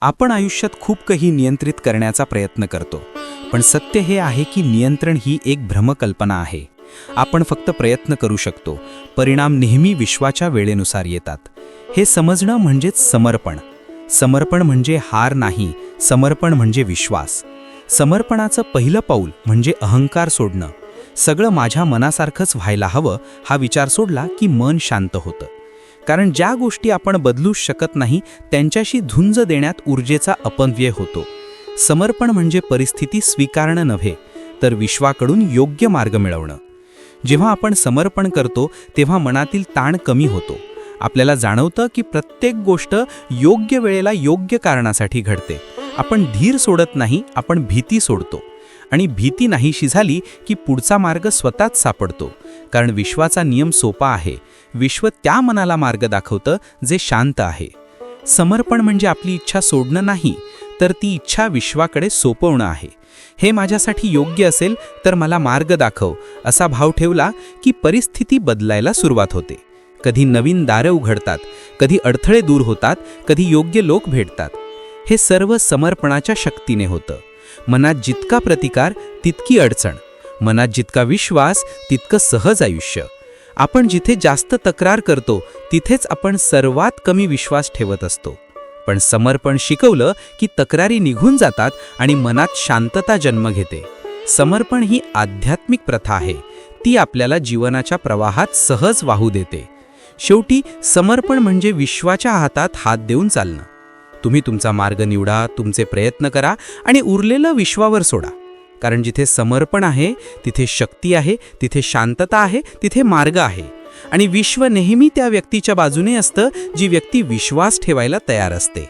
आपण आयुष्यात खूप काही नियंत्रित करण्याचा प्रयत्न करतो पण सत्य हे आहे की नियंत्रण ही एक भ्रमकल्पना आहे. आपण फक्त प्रयत्न करू शकतो परिणाम नेहमी विश्वाच्या वेळेनुसार येतात. हे समजणं म्हणजेच समर्पण. समर्पण म्हणजे हार नाही समर्पण म्हणजे विश्वास. समर्पणाचं पहिलं पाऊल म्हणजे अहंकार सोडणं. सगळं माझ्या मनासारखंच व्हायला हवं हा विचार सोडला की मन शांत होतं. कारण ज्या गोष्टी आपण बदलूच शकत नाही त्यांच्याशी झुंज देण्यात ऊर्जेचा अपव्यय होतो. समर्पण म्हणजे परिस्थिती स्वीकारणं नव्हे तर विश्वाकडून योग्य मार्ग मिळवणं. जेव्हा आपण समर्पण करतो तेव्हा मनातील ताण कमी होतो. आपल्याला जाणवतं की प्रत्येक गोष्ट योग्य वेळेला योग्य कारणासाठी घडते. आपण धीर सोडत नाही आपण भीती सोडतो. आणि भीती नाहीशी झाली की पुढचा मार्ग स्वतःच सापडतो. कारण विश्वाचा नियम सोपा आहे. विश्व त्या मनाला मार्ग दाखवतं जे शांत आहे. समर्पण म्हणजे आपली इच्छा सोडणं नाही तर ती इच्छा विश्वाकडे सोपवणं आहे. हे माझ्यासाठी योग्य असेल तर मला मार्ग दाखव असा भाव ठेवला की परिस्थिती बदलायला सुरुवात होते. कधी नवीन दारं उघडतात कधी अडथळे दूर होतात कधी योग्य लोक भेटतात. हे सर्व समर्पणाच्या शक्तीने होतं. मनात जितका प्रतिकार तितकी अडचण. मनात जितका विश्वास तितकं सहज आयुष्य. आपण जिथे जास्त तक्रार करतो तिथेच आपण सर्वात कमी विश्वास ठेवत असतो. पण समर्पण शिकवलं की तक्रारी निघून जातात आणि मनात शांतता जन्म घेते. समर्पण ही आध्यात्मिक प्रथा आहे. ती आपल्याला जीवनाच्या प्रवाहात सहज वाहू देते. शेवटी समर्पण म्हणजे विश्वाच्या हातात हात देऊन चालणं. तुम्ही तुमचा मार्ग निवडा तुमचे प्रयत्न करा आणि उरलेलं विश्वावर सोडा. कारण जिथे समर्पण आहे तिथे शक्ती आहे तिथे शांतता आहे तिथे मार्ग आहे. आणि विश्व नेहमी त्या व्यक्तीच्या बाजूने असतं जी व्यक्ती विश्वास ठेवायला तयार असते.